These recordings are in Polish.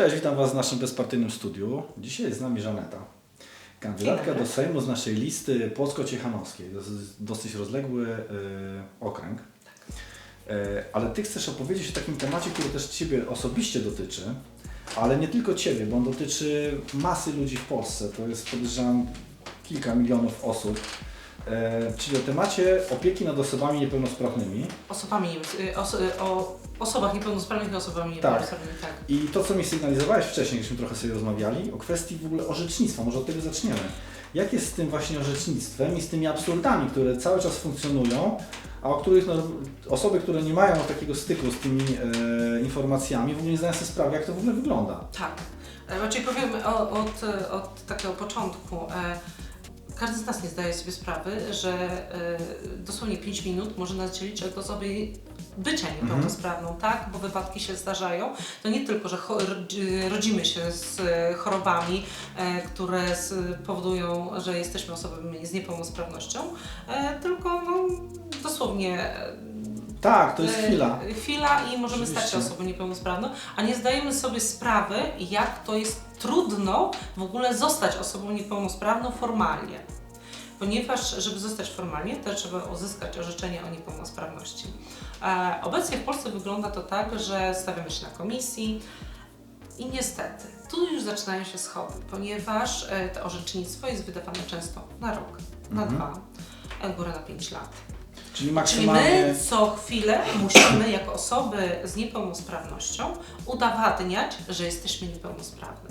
Cześć, witam Was w naszym bezpartyjnym studiu. Dzisiaj jest z nami Żaneta, kandydatka do Sejmu z naszej listy Płocko-Ciechanowskiej. To jest dosyć rozległy y, okręg. Y, ale Ty chcesz opowiedzieć o takim temacie, który też Ciebie osobiście dotyczy, ale nie tylko Ciebie, bo on dotyczy masy ludzi w Polsce. To jest podejrzewam kilka milionów osób. Y, czyli o temacie opieki nad osobami niepełnosprawnymi. Osobami, y, os, y, o osobach niepełnosprawnych i osobami niepełnosprawnymi, tak. I to, co mi sygnalizowałeś wcześniej, żeśmy trochę sobie rozmawiali, o kwestii w ogóle orzecznictwa, może od tego zaczniemy. Jak jest z tym właśnie orzecznictwem i z tymi absurdami, które cały czas funkcjonują, a o których no, osoby, które nie mają takiego styku z tymi e, informacjami, w ogóle nie zdają sobie sprawy, jak to w ogóle wygląda. Tak. E, Raczej powiem o, od, e, od takiego początku. E, Każdy z nas nie zdaje sobie sprawy, że e, dosłownie 5 minut może nas dzielić od osoby bycia niepełnosprawną, tak? Bo wypadki się zdarzają. To nie tylko, że rodzimy się z e, chorobami, e, które powodują, że jesteśmy osobami z niepełnosprawnością, tylko no, dosłownie Tak, to jest E, chwila. Chwila i możemy stać się Oczywiście. osobą niepełnosprawną, a nie zdajemy sobie sprawy, jak to jest trudno w ogóle zostać osobą niepełnosprawną formalnie. Ponieważ, żeby zostać formalnie, to trzeba uzyskać orzeczenie o niepełnosprawności. E, obecnie w Polsce wygląda to tak, że stawiamy się na komisji i niestety tu już zaczynają się schody, ponieważ e, to orzecznictwo jest wydawane często na rok, na Mhm. dwa, a górę na pięć lat. Czyli Czyli maksymalnie... my co chwilę musimy jako osoby z niepełnosprawnością udowadniać, że jesteśmy niepełnosprawne.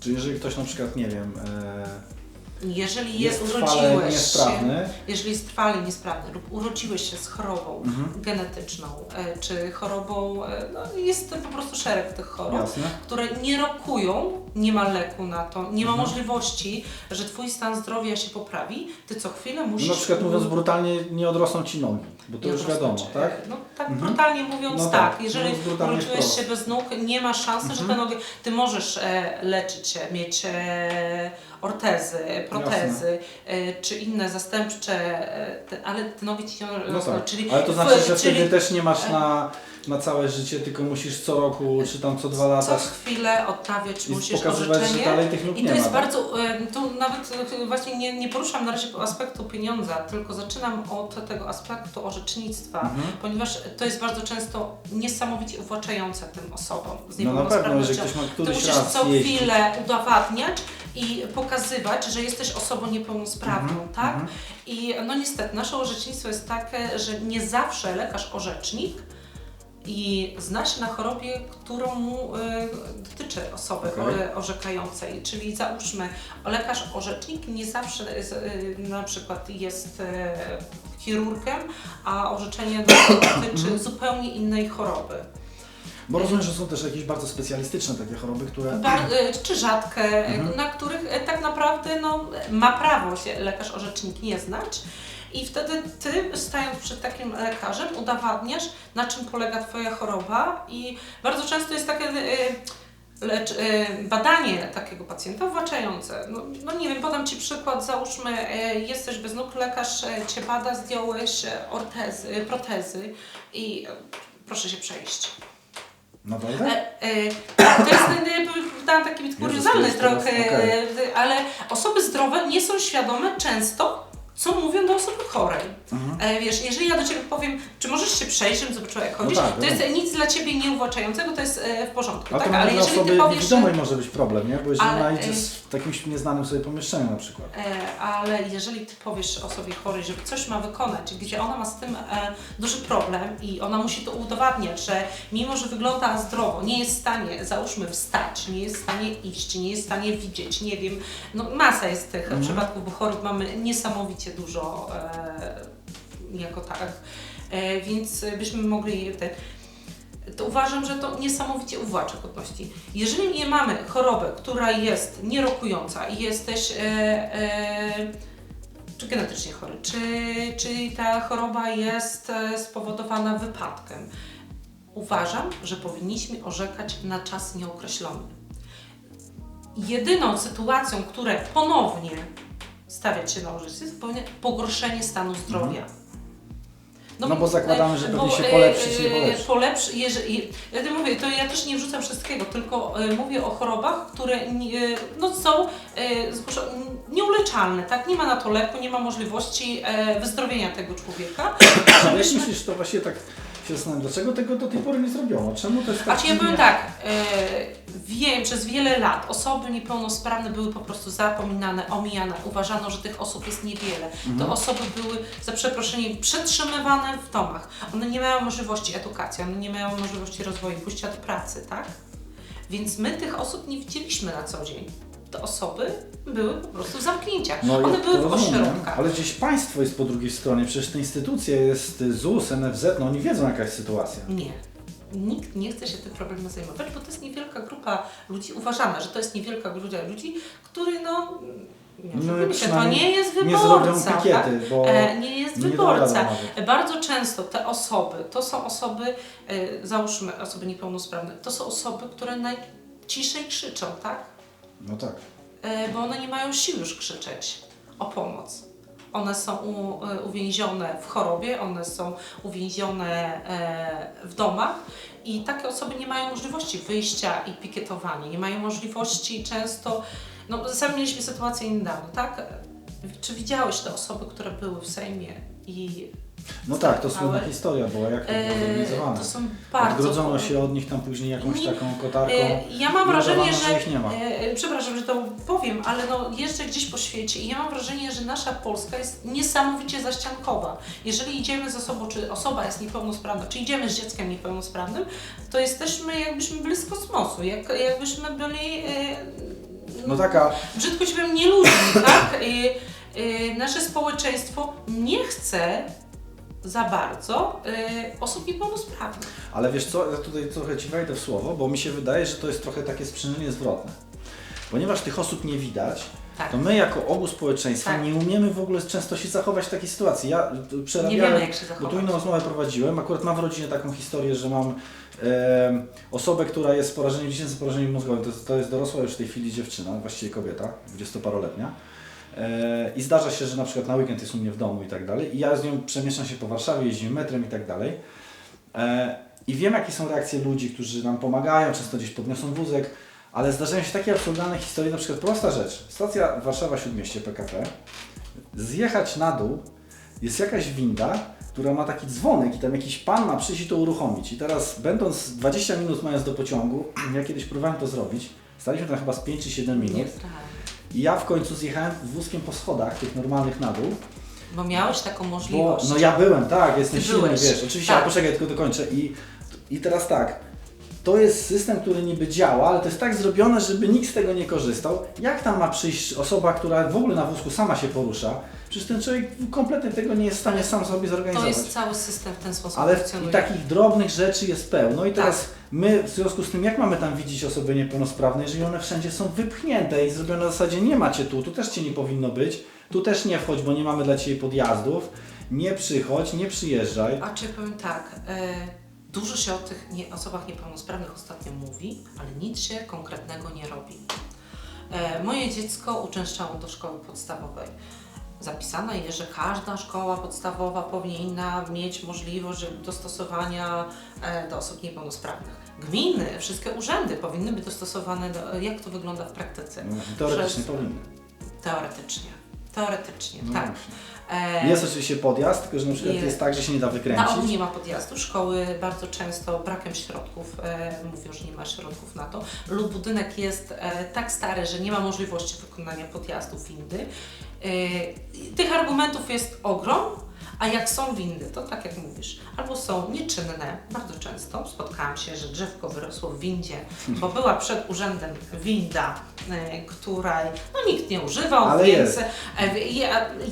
Czyli jeżeli ktoś na przykład, nie wiem, e, Jeżeli je, jest urodziłeś się, niesprawny, jeżeli jest trwale niesprawny lub urodziłeś się z chorobą Mhm. genetyczną, e, czy chorobą, e, no jest po prostu szereg tych chorób, jasne, które nie rokują, nie ma leku na to, nie ma Mhm. możliwości, że Twój stan zdrowia się poprawi, Ty co chwilę no musisz... na przykład mówiąc brutalnie, nie odrosną Ci nogi, bo to już wiadomo, tak? No tak Mhm. brutalnie mówiąc No tak, tak, jeżeli urodziłeś się bez nóg, nie ma szansy, że te Mhm. nogi, ty możesz e, leczyć się, mieć e, ortezy, protezy, e, czy inne zastępcze, e, ale te nogi ci nie No tak, czyli, ale to znaczy, że czyli wtedy też nie masz na, na całe życie, tylko musisz co roku, czy tam co dwa lata co chwilę odnawiać i musisz pokazywać, że orzeczenie. dalej tych nóg I to ma. jest tak? bardzo, e, tu nawet e, właśnie nie, nie poruszam na razie aspektu pieniądza, tylko zaczynam od tego aspektu orzecznictwa, Mhm. ponieważ to jest bardzo często niesamowicie uwłaczające tym osobom z No na pewno, niepełnosprawnością. ktoś ma Ty któryś musisz raz co chwilę udowadniać i pokazywać, że jesteś osobą niepełnosprawną, Mhm, tak? mhm. I no niestety, nasze orzecznictwo jest takie, że nie zawsze lekarz orzecznik i zna się na chorobie, którą mu y, dotyczy osoby Okej. y, orzekającej. Czyli załóżmy, lekarz orzecznik nie zawsze y, y, na przykład jest y, chirurgiem, a orzeczenie dotyczy zupełnie innej choroby. Bo rozumiem, że są też jakieś bardzo specjalistyczne takie choroby, które... Bar, y, czy rzadkie, Mhm. na których y, tak naprawdę no, ma prawo się lekarz orzecznik nie znać. I wtedy ty, stając przed takim lekarzem, udowadniasz, na czym polega Twoja choroba. I bardzo często jest takie y, lecz, y, badanie takiego pacjenta uwłaczające. No, no nie wiem, podam Ci przykład. Załóżmy, y, jesteś bez nóg, lekarz y, Cię bada, zdjąłeś y, ortezy, protezy i y, proszę się przejść. Naprawdę? E, e, to jest, e, dam taki kuriozalny trochę, okej. e, ale osoby zdrowe nie są świadome często, co mówią do osoby chorej. Mhm. E, wiesz, jeżeli ja do Ciebie powiem, czy możesz się przejść, żebym zobaczyła jak chodzisz, tak, to jest wiadomo. nic dla Ciebie nieuwłaczającego, to jest e, w porządku, A tak? to Ale nawet dla jeżeli Ty osoby powiesz, niewidomej może być problem, nie? Bo jeżeli Ale, ona idzie y- w jakimś nieznanym sobie pomieszczeniu na przykład. E, ale jeżeli Ty powiesz osobie chorej, że coś ma wykonać, gdzie ona ma z tym e, duży problem i ona musi to udowadniać, że mimo, że wygląda zdrowo, nie jest w stanie, załóżmy, wstać, nie jest w stanie iść, nie jest w stanie widzieć, nie wiem, no masa jest tych Mhm. przypadków, bo chorób mamy niesamowicie dużo e, jako tak, e, więc byśmy mogli te, to uważam, że to niesamowicie uwłacza godności. Jeżeli nie mamy choroby, która jest nierokująca i jesteś e, e, czy genetycznie chory, czy, czy ta choroba jest e, spowodowana wypadkiem, uważam, że powinniśmy orzekać na czas nieokreślony. Jedyną sytuacją, które ponownie stawiać się na orzecznictwo, jest pogorszenie stanu zdrowia. No bo zakładamy, że e, pewnie się e, polepszy, czy nie e, polepszy. polepszy jeżeli, ja to mówię, to ja też nie wrzucam wszystkiego, tylko e, mówię o chorobach, które nie, no, są e, nieuleczalne, tak? Nie ma na to leku, nie ma możliwości e, wyzdrowienia tego człowieka. Ale jak myślisz, to właśnie tak się zastanawiam, dlaczego tego do tej pory nie zrobiono? Czemu to jest tak A czy ja powiem tak, e, wiem, przez wiele lat osoby niepełnosprawne były po prostu zapominane, omijane, uważano, że tych osób jest niewiele. Mhm. Te osoby były, za przeproszeniem, przetrzymywane w domach. One nie mają możliwości edukacji, one nie mają możliwości rozwoju, pójścia do pracy, tak? Więc my tych osób nie widzieliśmy na co dzień. Te osoby były po prostu w zamknięciach. No One ja były w ośrodkach. ale gdzieś państwo jest po drugiej stronie, przecież te instytucje, jest ZUS, NFZ, no oni wiedzą jaka jest sytuacja. Nie. Nikt nie chce się tym problemem zajmować, bo to jest niewielka grupa ludzi, uważamy, że to jest niewielka grupa ludzi, który no, nie No, się, to nie jest Nie wyborca, tak? pikiety, bo E, nie jest nie wyborca. Bardzo często te osoby, to są osoby, e, załóżmy osoby niepełnosprawne, to są osoby, które najciszej krzyczą, tak? No tak. E, bo one nie mają sił już krzyczeć o pomoc. One są u, e, uwięzione w chorobie, one są uwięzione e, w domach i takie osoby nie mają możliwości wyjścia i pikietowania, nie mają możliwości często, no sami mieliśmy sytuację niedawno, tak? Czy widziałeś te osoby, które były w Sejmie i No tak, to słynna historia była, jak to było e, zorganizowane. to są bardzo... Odgrodzono się od nich tam później jakąś taką kotarką. E, Ja mam wrażenie, że. ich nie ma. E, przepraszam, że to powiem, ale no jeżdżę gdzieś po świecie i ja mam wrażenie, że nasza Polska jest niesamowicie zaściankowa. Jeżeli idziemy ze sobą, czy osoba jest niepełnosprawna, czy idziemy z dzieckiem niepełnosprawnym, to jesteśmy jakbyśmy byli z kosmosu, jak, jakbyśmy byli. No taka, brzydko się powiem, nie ludźmi, tak? I, nasze społeczeństwo nie chce za bardzo y, osób niepełnosprawnych. ale wiesz co, ja tutaj trochę Ci wejdę w słowo, bo mi się wydaje, że to jest trochę takie sprzężenie zwrotne. Ponieważ tych osób nie widać, Tak. to my jako ogół społeczeństwa Tak. nie umiemy w ogóle często się zachować w takiej sytuacji. Ja y, Nie przerabiałem, wiemy, jak się bo tu zachować. inną rozmowę prowadziłem, akurat mam w rodzinie taką historię, że mam e, osobę, która jest z porażeniem, dziecięcym porażeniem mózgowym, to jest, to jest dorosła już w tej chwili dziewczyna, właściwie kobieta, dwudziestoparoletnia. E, I zdarza się, że na przykład na weekend jest u mnie w domu i tak dalej. I ja z nią przemieszczam się po Warszawie, jeździmy metrem i tak dalej. E, I wiem, jakie są reakcje ludzi, którzy nam pomagają, często gdzieś podniosą wózek, ale zdarzają się takie absurdalne historie, na przykład prosta rzecz. Stacja Warszawa Śródmieście PKP. Zjechać na dół jest jakaś winda, która ma taki dzwonek i tam jakiś pan ma przyjść i to uruchomić. I teraz będąc 20 minut mając do pociągu, ja kiedyś próbowałem to zrobić, staliśmy tam chyba z 5 czy 7 minut. I ja w końcu zjechałem wózkiem po schodach, tych normalnych na dół, Bo miałeś taką bo możliwość. no ja byłem, tak, jestem Ty silny, byłeś. wiesz, oczywiście, Tak. ale poczekaj, tylko dokończę i, i teraz tak, to jest system, który niby działa, ale to jest tak zrobione, żeby nikt z tego nie korzystał. Jak tam ma przyjść osoba, która w ogóle na wózku sama się porusza? Przecież ten człowiek kompletnie tego nie jest w stanie sam sobie To zorganizować. jest cały system w ten sposób Ale funkcjonuje. i takich drobnych rzeczy jest pełno i teraz Tak. My w związku z tym, jak mamy tam widzieć osoby niepełnosprawne, jeżeli one wszędzie są wypchnięte i zrobione na zasadzie nie macie tu, tu też Cię nie powinno być, tu też nie wchodź, bo nie mamy dla Ciebie podjazdów, nie przychodź, nie przyjeżdżaj. A czy powiem tak, e, dużo się o tych nie, osobach niepełnosprawnych ostatnio mówi, ale nic się konkretnego nie robi. E, moje dziecko uczęszczało do szkoły podstawowej. Zapisane jest, że każda szkoła podstawowa powinna mieć możliwość dostosowania e, do osób niepełnosprawnych. Gminy, wszystkie urzędy powinny być dostosowane do, jak to wygląda w praktyce. No, Teoretycznie Przez- powinny. Teoretycznie. Teoretycznie, No tak. E, Jest oczywiście podjazd, tylko że na przykład jest. jest tak, że się nie da Na wykręcić. nie ma podjazdu. Szkoły bardzo często brakiem środków e, mówią, że nie ma środków na to. Lub budynek jest e, tak stary, że nie ma możliwości wykonania podjazdu windy. I tych argumentów jest ogrom, a jak są windy, to tak jak mówisz, albo są nieczynne, bardzo często spotkałam się, że drzewko wyrosło w windzie, bo była przed urzędem winda, e, której no, nikt nie używał, Ale więc jest. e,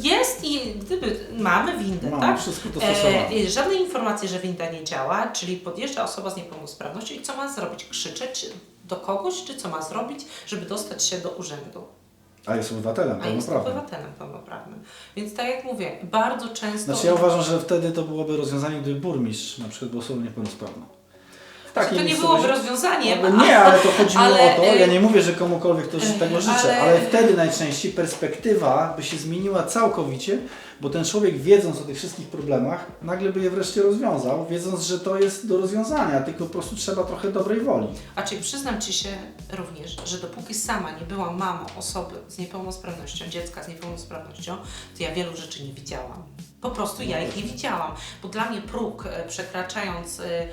jest i gdyby mamy windę, Mamy tak? wszystko dostosowane. E, żadnej informacji, że winda nie działa, czyli podjeżdża osoba z niepełnosprawnością i co ma zrobić? Krzyczeć do kogoś, czy co ma zrobić, żeby dostać się do urzędu? A jest obywatelem, A jest pełnoprawnym. obywatelem pełnoprawnym. Więc tak jak mówię, bardzo często... Znaczy ja uważam, że wtedy to byłoby rozwiązanie, gdyby burmistrz na przykład był osobą niepełnosprawną. W to nie byłoby rozwiązaniem, No nie, ale to chodzi mi ale, o to, e, ja nie mówię, że komukolwiek to tego życzę, ale- ale wtedy najczęściej perspektywa by się zmieniła całkowicie, bo ten człowiek wiedząc o tych wszystkich problemach, nagle by je wreszcie rozwiązał, wiedząc, że to jest do rozwiązania, tylko po prostu trzeba trochę dobrej woli. A czyli przyznam Ci się również, że dopóki sama nie byłam mamą osoby z niepełnosprawnością, dziecka z niepełnosprawnością, to ja wielu rzeczy nie widziałam. Po prostu ja ich nie widziałam, bo dla mnie próg e, przekraczając e, e,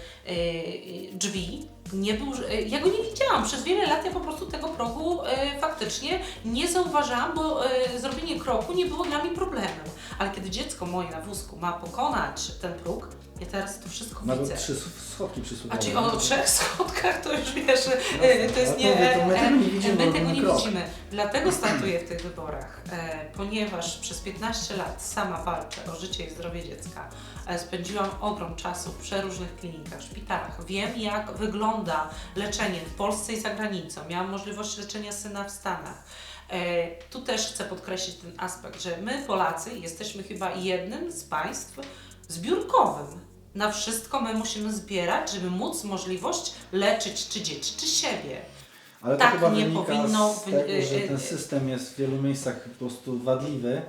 drzwi nie był, ja go nie widziałam. Przez wiele lat ja po prostu tego progu e, faktycznie nie zauważałam, bo e, zrobienie kroku nie było dla mnie problemem. Ale kiedy dziecko moje na wózku ma pokonać ten próg, ja teraz to wszystko Nawet widzę. trzy schodki. A czyli o trzech schodkach to już wiesz, Jasne. e, to jest Ale nie. to my e, tego nie widzimy, My tego robimy nie krok. widzimy. Dlatego startuję w tych wyborach, e, ponieważ przez 15 lat sama walczę o życie i zdrowie dziecka. E, Spędziłam ogrom czasu w przeróżnych klinikach, szpitalach. Wiem, jak wygląda leczenie w Polsce i za granicą. Miałam możliwość leczenia syna w Stanach. E, Tu też chcę podkreślić ten aspekt, że my, Polacy, jesteśmy chyba jednym z państw zbiórkowym. Na wszystko my musimy zbierać, żeby móc możliwość leczyć czy dzieci, czy siebie. Ale Tak to chyba nie powinno z tego, y- że y- ten system jest w wielu miejscach po prostu wadliwy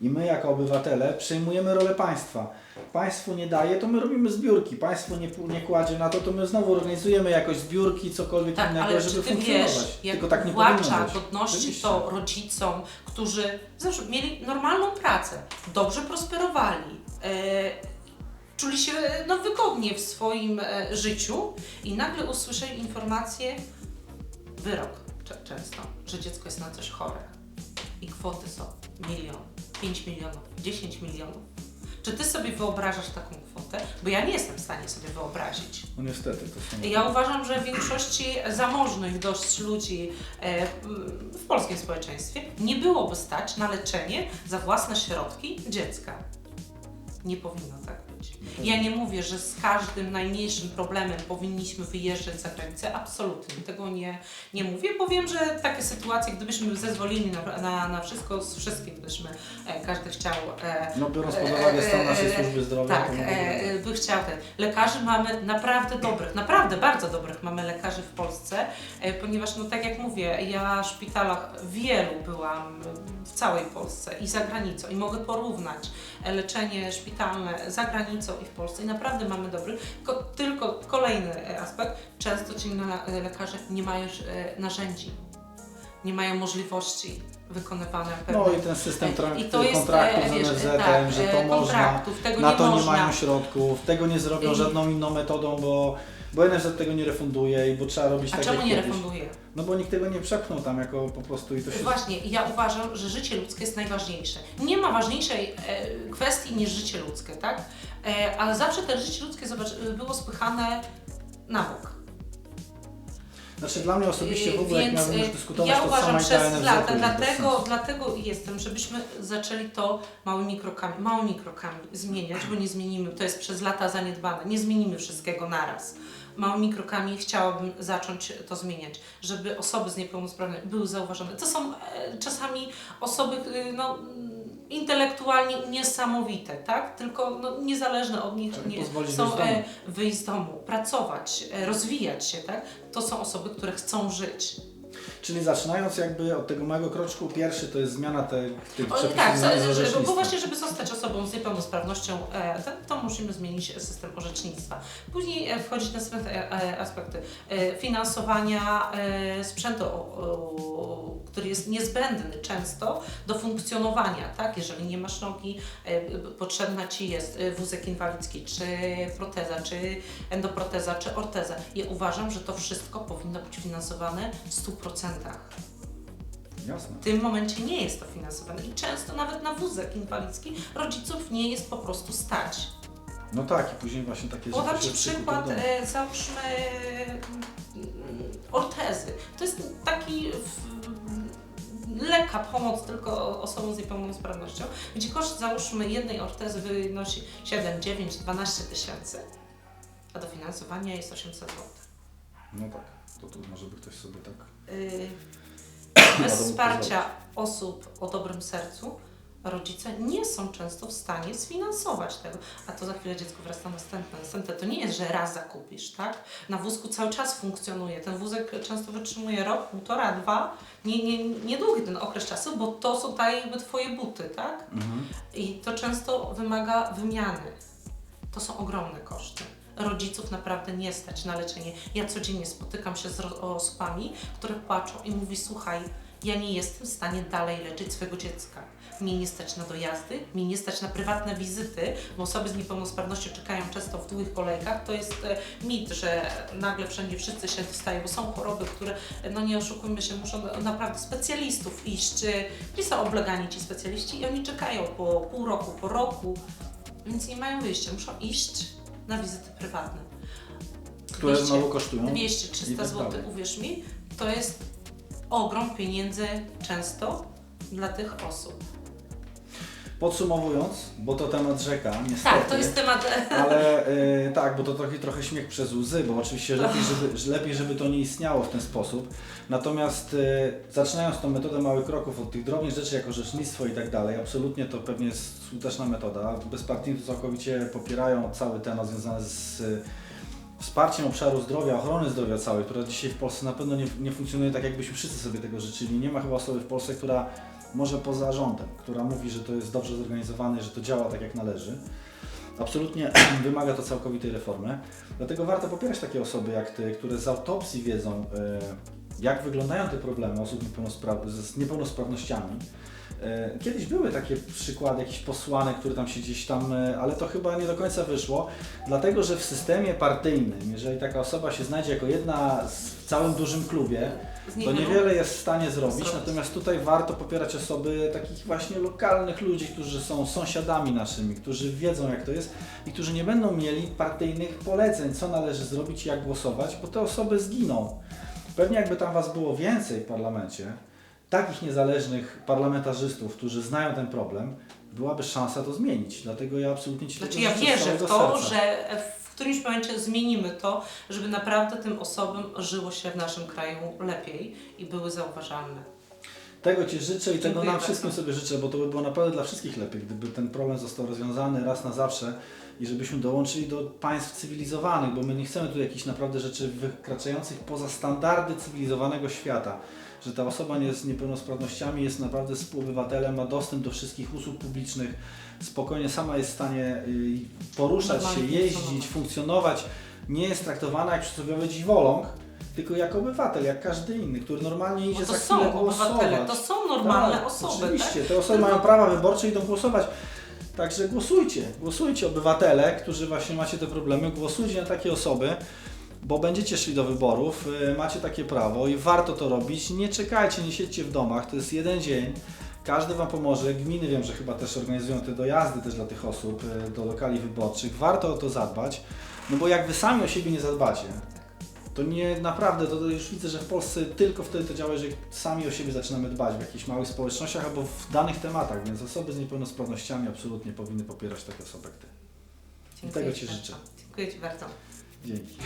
i my jako obywatele przejmujemy rolę państwa. Państwu nie daje, to my robimy zbiórki. Państwo nie, nie kładzie na to, to my znowu organizujemy jakoś zbiórki, cokolwiek Tak, innego, ale żeby czy ty funkcjonować. wiesz, jak Tylko tak nie powinno być. godności to rodzicom, którzy mieli normalną pracę, dobrze prosperowali, e, czuli się no, wygodnie w swoim e, życiu i nagle usłyszeli informację, wyrok cze- często, że dziecko jest na coś chore i kwoty są milion, 5 milionów, 10 milionów. Czy ty sobie wyobrażasz taką kwotę? Bo ja nie jestem w stanie sobie wyobrazić. No niestety, to są... Ja uważam, że większości zamożnych dość ludzi e, w polskim społeczeństwie nie byłoby stać na leczenie za własne środki dziecka. Nie powinno tak być. Ja nie mówię, że z każdym najmniejszym problemem powinniśmy wyjeżdżać za granicę. Absolutnie tego nie, nie mówię, bo wiem, że takie sytuacje, gdybyśmy zezwolili na, na, na wszystko, z wszystkim byśmy, e, każdy chciał e, No biorąc pod uwagę stan naszej E, e, służby zdrowia, tak, e, e, by chciał ten. Lekarzy mamy naprawdę dobrych, naprawdę bardzo dobrych mamy lekarzy w Polsce, e, ponieważ no tak jak mówię, ja w szpitalach wielu byłam w całej Polsce i za granicą i mogę porównać e, leczenie szpitalne za granicą i w Polsce. I naprawdę mamy dobry, tylko, tylko kolejny e, aspekt, często ci e, lekarze nie mają e, narzędzi, nie mają możliwości wykonywania pewnych No i ten system trak- I to jest, kontraktów z wiesz, NFZ-em, tak, że to można, na to nie mają środków, tego nie zrobią żadną inną metodą, bo, bo NFZ tego nie refunduje i bo trzeba robić A tak czemu jak nie kiedyś. refunduje? No bo nikt tego nie przepchnął tam jako po prostu i to się... Właśnie, ja uważam, że życie ludzkie jest najważniejsze. Nie ma ważniejszej e, kwestii niż życie ludzkie, tak? E, ale zawsze to życie ludzkie zobacz, było spychane na bok. Znaczy dla mnie osobiście w ogóle jak Więc miałbym już e, dyskutować, ja to uważam sama przez lata, dlatego, dlatego jestem, żebyśmy zaczęli to małymi krokami, małymi krokami zmieniać, bo nie zmienimy, to jest przez lata zaniedbane, nie zmienimy wszystkiego naraz. Małymi krokami chciałabym zacząć to zmieniać, żeby osoby z niepełnosprawnością były zauważone. To są e, czasami osoby e, no, intelektualnie niesamowite, tak? Tylko no, niezależne od nich Trzeba nie, są wyjść z domu. e, wyjść z domu, pracować, e, rozwijać się, tak? To są osoby, które chcą żyć. Czyli zaczynając jakby od tego małego kroczku, pierwszy to jest zmiana tych O, przepisów tak, na za- że- bo właśnie, żeby zostać osobą z niepełnosprawnością, e, to, musimy zmienić system orzecznictwa. Później e, wchodzić następne e, aspekty finansowania sprzętu, który jest niezbędny często do funkcjonowania, tak? Jeżeli nie masz nogi, potrzebna Ci jest wózek inwalidzki, czy proteza, czy endoproteza, czy orteza. Ja uważam, że to wszystko powinno być finansowane w 100%. Jasne. W tym momencie nie jest to finansowane i często nawet na wózek inwalidzki rodziców nie jest po prostu stać. No tak i później właśnie takie Podam Ci przykład, przykupią e, załóżmy mm, ortezy. To jest taki w, lekka pomoc tylko osobom z niepełnosprawnością, gdzie koszt załóżmy jednej ortezy wynosi 7, 9, 12 tysięcy, a dofinansowanie jest 800 zł. No tak, to tu może by ktoś sobie tak... Yy, Na bez wsparcia osób o dobrym sercu rodzice nie są często w stanie sfinansować tego. A to za chwilę dziecko wrasta następne. Następne to nie jest, że raz zakupisz, tak? Na wózku cały czas funkcjonuje. Ten wózek często wytrzymuje rok, półtora, dwa. Nie, nie, niedługi ten okres czasu, bo to są tak jakby Twoje buty, tak? Mhm. I to często wymaga wymiany. To są ogromne koszty. Rodziców naprawdę nie stać na leczenie. Ja codziennie spotykam się z osobami, które płaczą i mówi: Słuchaj, ja nie jestem w stanie dalej leczyć swojego dziecka. Mnie nie stać na dojazdy, mnie nie stać na prywatne wizyty, bo osoby z niepełnosprawnością czekają często w długich kolejkach. To jest e, mit, że nagle wszędzie wszyscy się dostają, bo są choroby, które, e, no nie oszukujmy się, muszą naprawdę specjalistów iść, gdzie są oblegani ci specjaliści i oni czekają po pół roku, po roku, więc nie mają wyjścia, muszą iść na wizyty prywatne. Które 200 znowu kosztują. 200-300 i tak zł, uwierz mi, to jest ogrom pieniędzy często dla tych osób. Podsumowując, bo to temat rzeka, niestety. Tak, to jest temat. Ale e, tak, bo to trochę, trochę śmiech przez łzy, bo oczywiście lepiej żeby, że lepiej, żeby to nie istniało w ten sposób. Natomiast e, zaczynając tą metodę małych kroków od tych drobnych rzeczy jak orzecznictwo i tak dalej, absolutnie to pewnie jest skuteczna metoda. Bezpartyjni to całkowicie popierają cały temat związany z e, wsparciem obszaru zdrowia, ochrony zdrowia całej, która dzisiaj w Polsce na pewno nie, nie funkcjonuje tak, jakbyśmy wszyscy sobie tego życzyli. Nie ma chyba osoby w Polsce, która może poza rządem, która mówi, że to jest dobrze zorganizowane, że to działa tak jak należy. Absolutnie wymaga to całkowitej reformy. Dlatego warto popierać takie osoby jak Ty, które z autopsji wiedzą, e, jak wyglądają te problemy osób z niepełnosprawnościami. E, Kiedyś były takie przykłady jakichś posłanek, które tam się gdzieś tam, e, ale to chyba nie do końca wyszło, dlatego że w systemie partyjnym, jeżeli taka osoba się znajdzie jako jedna w całym dużym klubie, to niewiele jest w stanie zrobić, natomiast tutaj warto popierać osoby takich właśnie lokalnych ludzi, którzy są sąsiadami naszymi, którzy wiedzą jak to jest i którzy nie będą mieli partyjnych poleceń, co należy zrobić i jak głosować, bo te osoby zginą. Pewnie jakby tam Was było więcej w parlamencie, takich niezależnych parlamentarzystów, którzy znają ten problem, byłaby szansa to zmienić. Dlatego ja absolutnie Ci Znaczy ja wierzę w to, serca. że którymś momencie zmienimy to, żeby naprawdę tym osobom żyło się w naszym kraju lepiej i były zauważalne. Tego Ci życzę i tego Dziękuję nam bardzo. wszystkim sobie życzę, bo to by było naprawdę dla wszystkich lepiej, gdyby ten problem został rozwiązany raz na zawsze i żebyśmy dołączyli do państw cywilizowanych, bo my nie chcemy tu jakichś naprawdę rzeczy wykraczających poza standardy cywilizowanego świata. Że ta osoba nie z niepełnosprawnościami jest naprawdę współobywatelem, ma dostęp do wszystkich usług publicznych, spokojnie sama jest w stanie y, poruszać się, jeździć, funkcjonować. Nie jest traktowana jak przysłowiowy dziwoląg, tylko jako obywatel, jak każdy inny, który normalnie idzie za chwilę głosować. to są normalne Tak, osoby. Oczywiście, Tak? te osoby mają prawa wyborcze i idą głosować. Także głosujcie, głosujcie obywatele, którzy właśnie macie te problemy, głosujcie na takie osoby, bo będziecie szli do wyborów, y, macie takie prawo i warto to robić. Nie czekajcie, nie siedźcie w domach, to jest jeden dzień. Każdy Wam pomoże. Gminy wiem, że chyba też organizują te dojazdy też dla tych osób y, do lokali wyborczych. Warto o to zadbać, no bo jak Wy sami o siebie nie zadbacie, to nie naprawdę, to już widzę, że w Polsce tylko wtedy to działa, jeżeli sami o siebie zaczynamy dbać w jakichś małych społecznościach albo w danych tematach, więc osoby z niepełnosprawnościami absolutnie powinny popierać takie osoby jak Ty. Dziękuję Tego Ci bardzo. życzę. Dziękuję Ci bardzo. Dzięki.